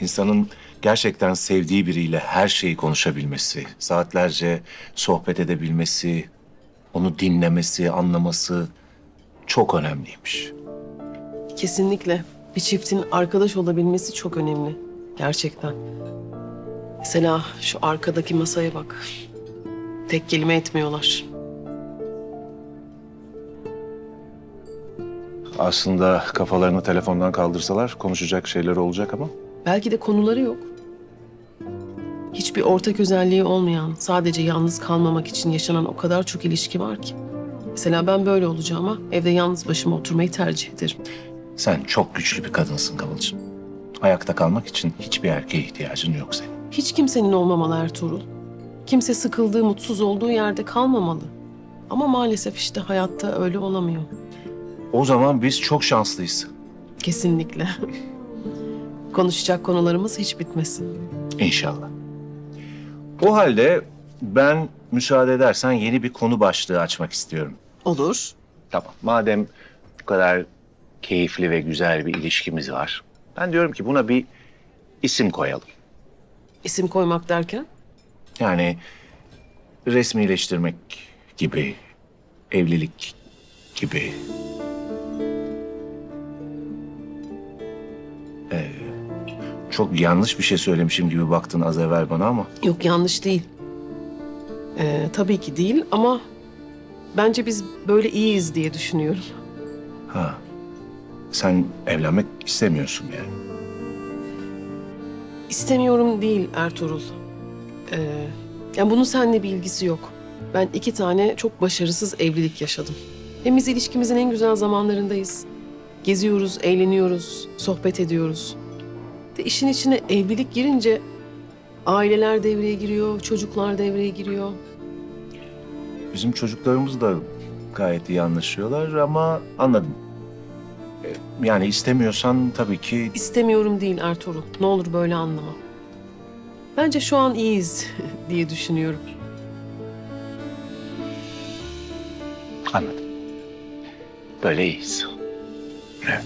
İnsanın gerçekten sevdiği biriyle her şeyi konuşabilmesi, saatlerce sohbet edebilmesi, onu dinlemesi, anlaması çok önemliymiş. Kesinlikle. Bir çiftin arkadaş olabilmesi çok önemli. Gerçekten. Mesela şu arkadaki masaya bak. Tek kelime etmiyorlar. Aslında kafalarını telefondan kaldırsalar konuşacak şeyler olacak ama Belki de konuları yok. Hiçbir ortak özelliği olmayan, sadece yalnız kalmamak için yaşanan o kadar çok ilişki var ki. Mesela ben böyle olacağıma evde yalnız başıma oturmayı tercih ederim. sen çok güçlü bir kadınsın Kıvılcım. Ayakta kalmak için hiçbir erkeğe ihtiyacın yok senin. Hiç kimsenin olmamalı Ertuğrul. Kimse sıkıldığı, mutsuz olduğu yerde kalmamalı. Ama maalesef işte hayatta öyle olamıyor. O zaman biz çok şanslıyız. Kesinlikle. Konuşacak konularımız hiç bitmesin. İnşallah. O halde ben müsaade edersen yeni bir konu başlığı açmak istiyorum. Olur. Tamam. Madem bu kadar keyifli ve güzel bir ilişkimiz var. Ben diyorum ki buna bir isim koyalım. İsim koymak derken? Yani resmileştirmek gibi, evlilik gibi. Çok yanlış bir şey söylemişim gibi baktın az evvel bana ama Yok yanlış değil. Ee, tabii ki değil ama bence biz böyle iyiyiz diye düşünüyorum. ha sen evlenmek istemiyorsun yani. İstemiyorum değil Ertuğrul. Ee, yani bunun seninle bir ilgisi yok. Ben iki tane çok başarısız evlilik yaşadım. Hem biz ilişkimizin en güzel zamanlarındayız. Geziyoruz, eğleniyoruz, sohbet ediyoruz. De işin içine evlilik girince aileler devreye giriyor, çocuklar devreye giriyor. Bizim çocuklarımız da gayet iyi anlaşıyorlar ama anladım. Ee, Yani istemiyorsan tabii ki İstemiyorum değil Ertuğrul. Ne olur böyle anlama. Bence şu an iyiyiz diye düşünüyorum. anladım. Böyle iyiyiz. Evet.